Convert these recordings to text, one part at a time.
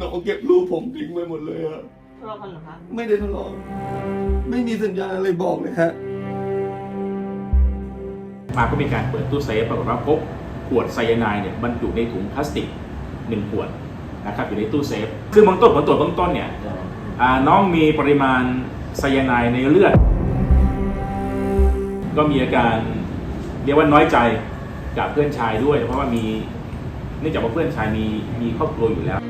น้องเก็บรูปผมทิ้งไปหมดเลยอะทะเลาะกันเหรอคะ ไม่ได้ทะเลาะไม่มีสัญญาณอะไรบอกเลยฮะ มาก็มีการเปิดตู้เซฟปรากฏว่าพบขวดไซยาไนด์เนี่ยบรรจุในถุงพลาสติกหนึ่งขวดนะครับอยู่ในตู้เซฟซึ่งเบื้องต้นผลตรวจเบื้องต้นเนี่ยอ่าน้องมีปริมาณไซยาไนด์ในเลือด ก็มีอาการเรียกว่าน้อยใจกับเพื่อนชายด้วย เพราะว่ามีเนื่องจากว่าเพื่อนชายมีมีครอบครัวอยู่แล้ว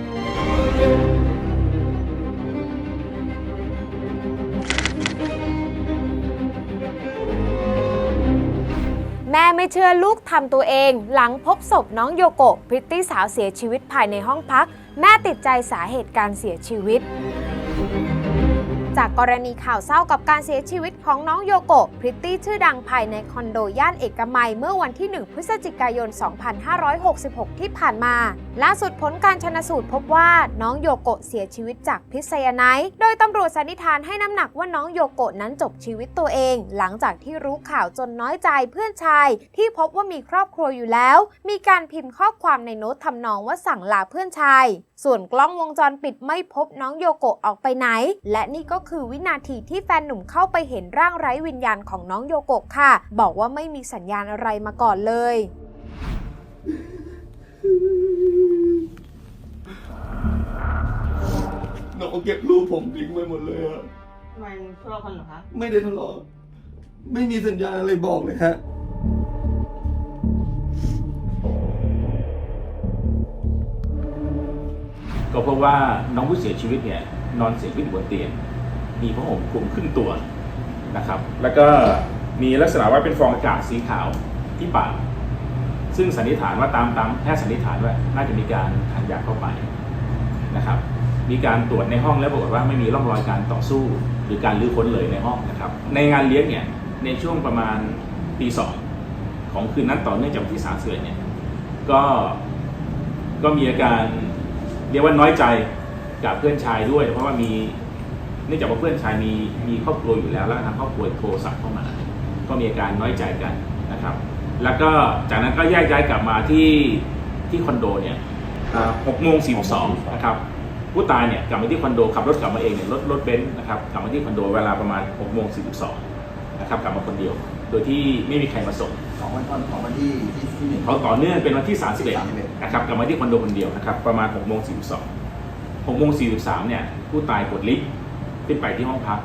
ไม่เชื่อลูกทำตัวเอง หลังพบศพน้องโยโกะพริตตี้สาวเสียชีวิตภายในห้องพัก แม่ติดใจสาเหตุการเสียชีวิต จากกรณีข่าวเศร้ากับการเสียชีวิตของน้องโยโกะพริตตี้ชื่อดังภายในคอนโดย่านเอกมัย เมื่อวันที่ 1 พฤศจิกายน 2566 ที่ผ่านมา ล่าสุดผลการชนสูตรพบว่าน้องโยโกะเสียชีวิตจากพิษไซยาไนด์โดยตำรวจสันนิษฐานให้น้ำหนักว่าน้องโยโกะนั้นจบชีวิตตัวเอง หลังจากที่รู้ข่าวจนน้อยใจเพื่อนชาย ที่พบว่ามีครอบครัวอยู่แล้ว มีการพิมพ์ข้อความในโน้ตทำนองว่าสั่งลาเพื่อนชาย ส่วนกล้องวงจรปิดไม่พบน้องโยโกะออกไปไหน และนี่ก็คือวินาทีที่แฟนหนุ่มเข้าไปเห็นร่างไร้วิญญาณของน้องโยโกะค่ะ บอกว่าไม่มีสัญญาณอะไรมาก่อนเลยน้องเก็บรูปผมทิ้งไปหมดเลยอะทำไมทะเลาะกันเหรอคะ ไม่ได้ทะเลาะไม่มีสัญญาณอะไรบอกเลยฮะ ก็เพราะว่าน้องผู้เสียชีวิตเนี่ยนอนเสียชีวิตอยู่บนเตียง มีผ้าห่มคลุมครึ่งตัวนะครับ แล้วก็มีลักษณะว่าเป็นฟองอากาศสีขาวที่ปาก ซึ่งสันนิษฐานว่าตามตามแพทย์สันนิษฐานว่าน่าจะมีการทานยาเข้าไปนะครับ มีการตรวจในห้องแล้วปรากฏว่าไม่มีร่องรอยการต่อสู้ หรือการลื้อค้นเลยในห้องนะครับ ในงานเลี้ยงเนี่ยในช่วงประมาณตีสองของคืนนั้นต่อเนื่องจากวันที่สามสิบเอ็ดเนี่ยก็ก็มีอาการเรียกว่าน้อยใจกับเพื่อนชายด้วย เพราะว่ามี เนื่องจากว่าเพื่อนชายมีมีครอบครัวอยู่แล้ว แล้วทางครอบครัวโทรศัพท์เข้ามา ก็มีอาการน้อยใจกันนะครับ แล้วก็จากนั้นก็แยกย้ายกลับมาที่ที่คอนโดเนี่ยหกโมงสี่สองนะครับผู้ตายเนี่ยกลับมาที่คอนโดขับรถกลับมาเองเนี่ยรถรถเบนซ์นะครับกลับมาที่คอนโดเวลาประมาณหกโมงสี่สองนะครับกลับมาคนเดียว โดยที่ไม่มีใครมาส่งของวันวันของวันที่ที่ที่หนึ่งเขาต่อเนื่องเป็นวันที่31 31นะครับกลับมาที่คอนโดคนเดียวนะครับประมาณ6โมง42 6โมง43เนี่ยผู้ตายกดลิฟต์ ขึ้นไปที่ห้องพัก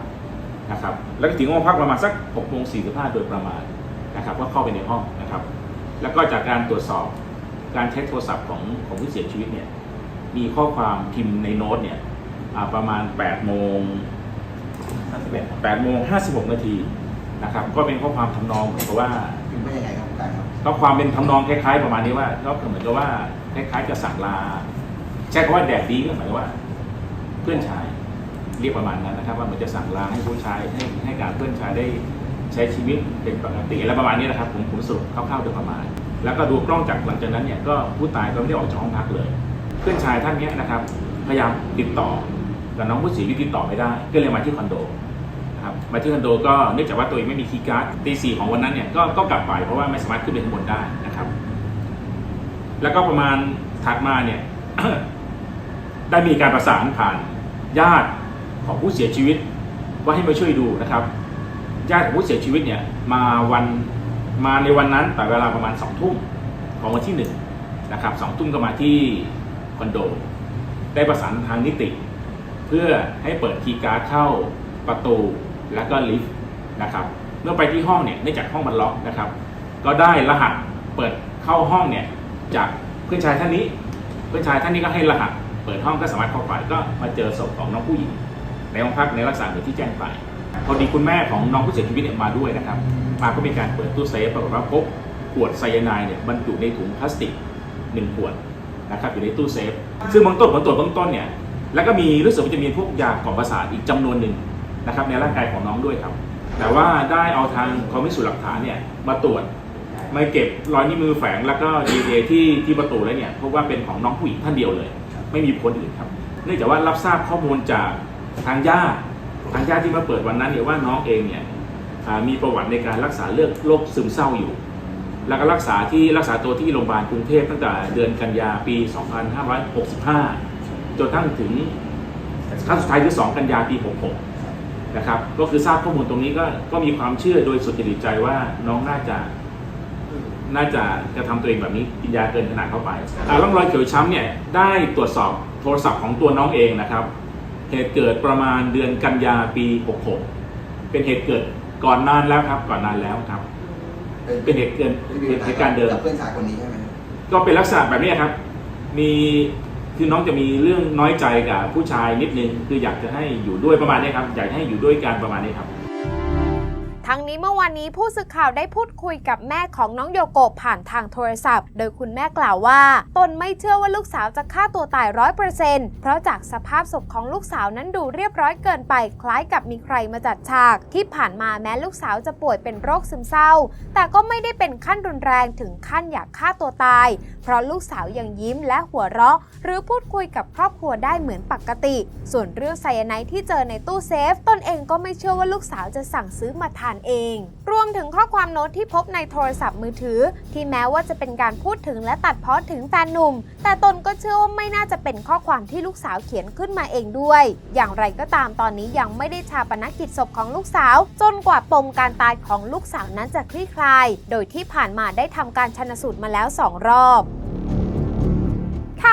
นะครับแล้วก็ถึงห้องพักประมาณสัก6โมง45โดยประมาณนะครับก็เข้าไปในห้องนะครับ แล้วก็จากการตรวจสอบการใช้โทรศัพท์ของของผู้เสียชีวิตเนี่ยมีข้อความพิมพ์ในโน้ตเนี่ยอ่าประมาณ8โมง8โมง56นาทีนะครับก็เป็นข้อความทำนองเหมือนกับว่าพิมพ์ว่ายังไงครับคุณตาครับก็ความเป็นทำนองคล้ายๆประมาณนี้ว่าก็เหมือนกับว่าคล้ายๆกับสั่งลาใช้คำว่าแดดดีก็หมายถึงว่า เพื่อนชาย เรียกประมาณนั้นนะครับ ว่ามันจะสั่งลาให้ผู้ชายให้ให้การเพื่อนชายได้ใช้ชีวิตเป็นปกติอะไรประมาณนี้นะครับ ผมผมสรุปคร่าวๆโดยประมาณ แล้วก็ดูกล้องจากหลังจากนั้นเนี่ยก็ผู้ตายก็ไม่ได้ออกจากห้องพักเลย เพื่อนชายท่านนี้นะครับ พยายามติดต่อกับน้องผู้เสียชีวิตติดต่อไม่ได้ ก็เลยมาที่คอนโดนะครับมาที่คอนโดก็เนื่องจากว่าตัวเองไม่มีคีย์การ์ดตีสี่ของวันนั้นเนี่ยก็ก็กลับไปเพราะว่าไม่สามารถขึ้นไปข้างบนได้นะครับ แล้วก็ประมาณถัดมาเนี่ย ได้มีการประสานผ่านญาติ ของผู้เสียชีวิตว่าให้มาช่วยดูนะครับญาติของผู้เสียชีวิตเนี่ยมาวันมาในวันนั้นแต่เวลาประมาณสองทุ่มของวันที่หนึ่งนะครับสองทุ่มก็มาที่คอนโด ได้ประสานทางนิติ เพื่อให้เปิดคีย์การ์ดเข้าประตูแล้วก็ลิฟต์นะครับเมื่อไปที่ห้องเนี่ยเนื่องจากห้องมันล็อกนะครับ ก็ได้รหัสเปิดเข้าห้องเนี่ยจากเพื่อนชายท่านนี้ เพื่อนชายท่านนี้ก็ให้รหัส เปิดห้องก็สามารถเข้าไปก็มาเจอศพของน้องผู้หญิง ในห้องพักในลักษณะเหมือนที่แจ้งไปพอดีคุณแม่ของน้องผู้เสียชีวิตเนี่ยมาด้วยนะครับ มาก็มีการเปิดตู้เซฟปรากฏว่าพบขวดไซยาไนด์เนี่ยบรรจุในถุงพลาสติกหนึ่งขวดนะครับอยู่ในตู้เซฟ ซึ่งเบื้องต้นผลตรวจเบื้องต้นเนี่ยแล้วก็มีรู้สึกว่าจะมีพวกยากล่อมประสาทอีกจำนวนหนึ่งนะครับในร่างกายของน้องด้วยครับ แต่ว่าได้เอาทางกองพิสูจน์หลักฐานเนี่ยมาตรวจมาเก็บรอยนิ้วมือแฝงแล้วก็ดีเอที่ที่ประตูแล้วเนี่ยพบว่าเป็นของน้องผู้หญิงท่านเดียวเลย ไม่มีคนอื่นครับ เนื่องจากว่ารับทราบข้อมูลจาก ทางญาติทางญาติที่มาเปิดวันนั้นเนี่ยว่าน้องเองเนี่ยมีประวัติในการรักษาเรื่องโรคซึมเศร้าอยู่ แล้วก็รักษาที่รักษาตัวที่โรงพยาบาลกรุงเทพตั้งแต่เดือนกันยาปี 2565 จนทั้งถึงครั้งสุดท้ายคือ2กันยาปี 66 นะครับ ก็คือทราบข้อมูลตรงนี้ก็ก็มีความเชื่อโดยสุจริตใจว่าน้องน่าจะน่าจะกระทำตัวเองแบบนี้กินยาเกินขนาดเข้าไปอ่าร่องรอยเขียวช้ำเนี่ยได้ตรวจสอบโทรศัพท์ของตัวน้องเองนะครับ เหตุเกิดประมาณเดือนกันยาปี66เป็นเหตุเกิดก่อนนานแล้วครับ ก่อนนานแล้วครับ เป็นเหตุเกิดเหตุการณ์เดิมกับเพื่อนชายคนนี้ใช่ไหมครับก็เป็นลักษณะแบบนี้ครับ มีคือน้องจะมีเรื่องน้อยใจกับผู้ชายนิดนึง คืออยากจะให้อยู่ด้วยประมาณนี้ครับ อยากให้อยู่ด้วยกันประมาณนี้ครับ ทั้งนี้เมื่อวานนี้ผู้สื่อข่าวได้พูดคุยกับแม่ของน้องโยโกะผ่านทางโทรศัพท์ โดยคุณแม่กล่าวว่า ตนไม่เชื่อว่าลูกสาวจะฆ่าตัวตายร้อยเปอร์เซ็นต์เพราะจากสภาพศพของลูกสาวนั้นดูเรียบร้อยเกินไป คล้ายกับมีใครมาจัดฉาก ที่ผ่านมาแม้ลูกสาวจะป่วยเป็นโรคซึมเศร้า แต่ก็ไม่ได้เป็นขั้นรุนแรงถึงขั้นอยากฆ่าตัวตาย เพราะลูกสาวยังยิ้มและหัวเราะ หรือพูดคุยกับครอบครัวได้เหมือนปกติ ส่วนเรื่องไซยาไนที่เจอในตู้เซฟ ตนเองก็ไม่เชื่อว่าลูกสาวจะสั่งซื้อมาทานเอง รวมถึงข้อความโน้ตที่พบในโทรศัพท์มือถือ ที่แม้ว่าจะเป็นการพูดถึงและตัดเพ้อถึงแฟนหนุ่ม แต่ตนก็เชื่อว่าไม่น่าจะเป็นข้อความที่ลูกสาวเขียนขึ้นมาเองด้วย อย่างไรก็ตามตอนนี้ยังไม่ได้ชาปนกิจศพของลูกสาว จนกว่าปมการตายของลูกสาวนั้นจะคลี่คลาย โดยที่ผ่านมาได้ทำการชนสูตรมาแล้วสองรอบ